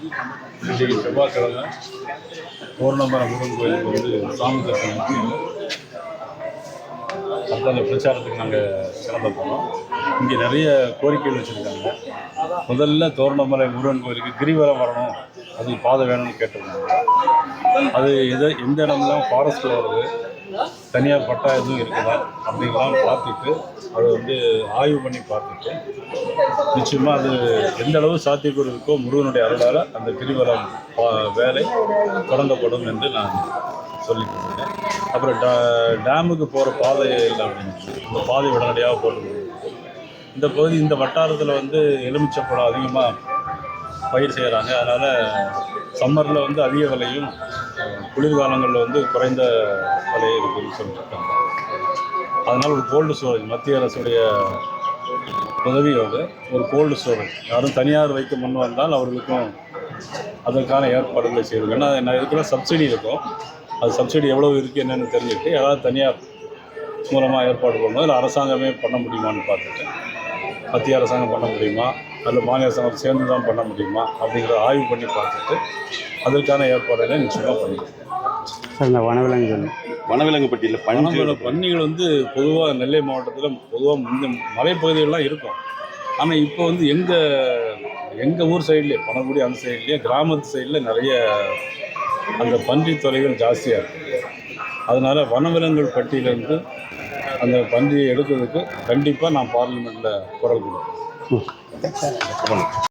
இன்றைக்கு செவ்வாய்க்கிழமை பூர்ணமர முருகன் கோயிலுக்கு வந்து சாமி தரிசனம் அந்த அத்தனை பிரச்சாரத்துக்கு நாங்கள் கிளம்ப போனோம். இங்கே நிறைய கோரிக்கைகள் வச்சுருக்காங்க. முதல்ல தோரணமலை முருகன் கோயிலுக்கு கிரிவலம் வரணும். அதுக்கு பாதை வேணும்னு கேட்டிருந்தாங்க. அது எதை எந்த இடம்லாம் ஃபாரஸ்ட்டில் வருது? தனியார் பட்டா எதுவும் இருக்குதா? அப்படின்லாம் பார்த்துட்டு அதை வந்து ஆய்வு பண்ணி பார்த்துட்டு நிச்சயமாக அது எந்த அளவு சாத்தியக்கூறு இருக்கோ முருகனுடைய அருளால் அந்த கிரிவலம் வேலை தொடங்கப்படும் என்று நான் சொல்லிட்டு அப்புறம் டா டேமுக்கு போகிற பாதை இல்லை அப்படின்னு இந்த பாதை உடனடியாக போட்டு இந்த பகுதி இந்த வட்டாரத்தில் வந்து எலுமிச்சப்பழம் அதிகமாக பயிர் செய்கிறாங்க அதனால் சம்மரில் வந்து அதிக விலையும் குளிர்காலங்களில் வந்து குறைந்த விலை இருக்குதுன்னு சொல்லியிருக்காங்க. அதனால் ஒரு கோல்டு ஸ்டோரேஜ் மத்திய அரசுடைய உதவியோடு ஒரு கோல்டு ஸ்டோரேஜ் யாரும் தனியார் வைக்க முன் வந்தால் அவர்களுக்கும் அதற்கான ஏற்பாடுகளை செய்யுங்க ஏன்னா நான் இருக்கிற சப்சிடி இருக்கும். அது சப்சிடி எவ்வளோ இருக்குது என்னென்னு தெரிஞ்சுட்டு யாராவது தனியார் மூலமாக ஏற்பாடு பண்ணணும் இல்லை அரசாங்கமே பண்ண முடியுமான்னு பார்த்துட்டு மத்திய அரசாங்கம் பண்ண முடியுமா? அல்ல மாநில அரசாங்கம் சேர்ந்து தான் பண்ண முடியுமா? அப்படிங்கிற ஆய்வு பண்ணி பார்த்துட்டு அதற்கான ஏற்பாடுகளை நிச்சயமாக பண்ணிடுவோம் சார் இந்த வனவிலங்குகள். வனவிலங்கு பட்டியலில் பனம்பழ பன்னிகள் வந்து பொதுவாக நெல்லை மாவட்டத்தில் பொதுவாக இந்த மலைப்பகுதிகளெலாம் இருக்கும். ஆனால் இப்போ வந்து எங்கள் எங்கள் ஊர் சைட்லேயே பனங்குடி அந்த சைட்லேயே கிராமத்து சைடில் நிறைய அந்த பன்றி தொலைகள் ஜாஸ்தியாக இருக்குது அதனால் வனவிலங்குகள் பட்டியலேருந்து அந்த பந்தியை எடுக்கிறதுக்கு கண்டிப்பாக நான் பார்லிமெண்ட்டில் குரல் கொடுப்பேன்.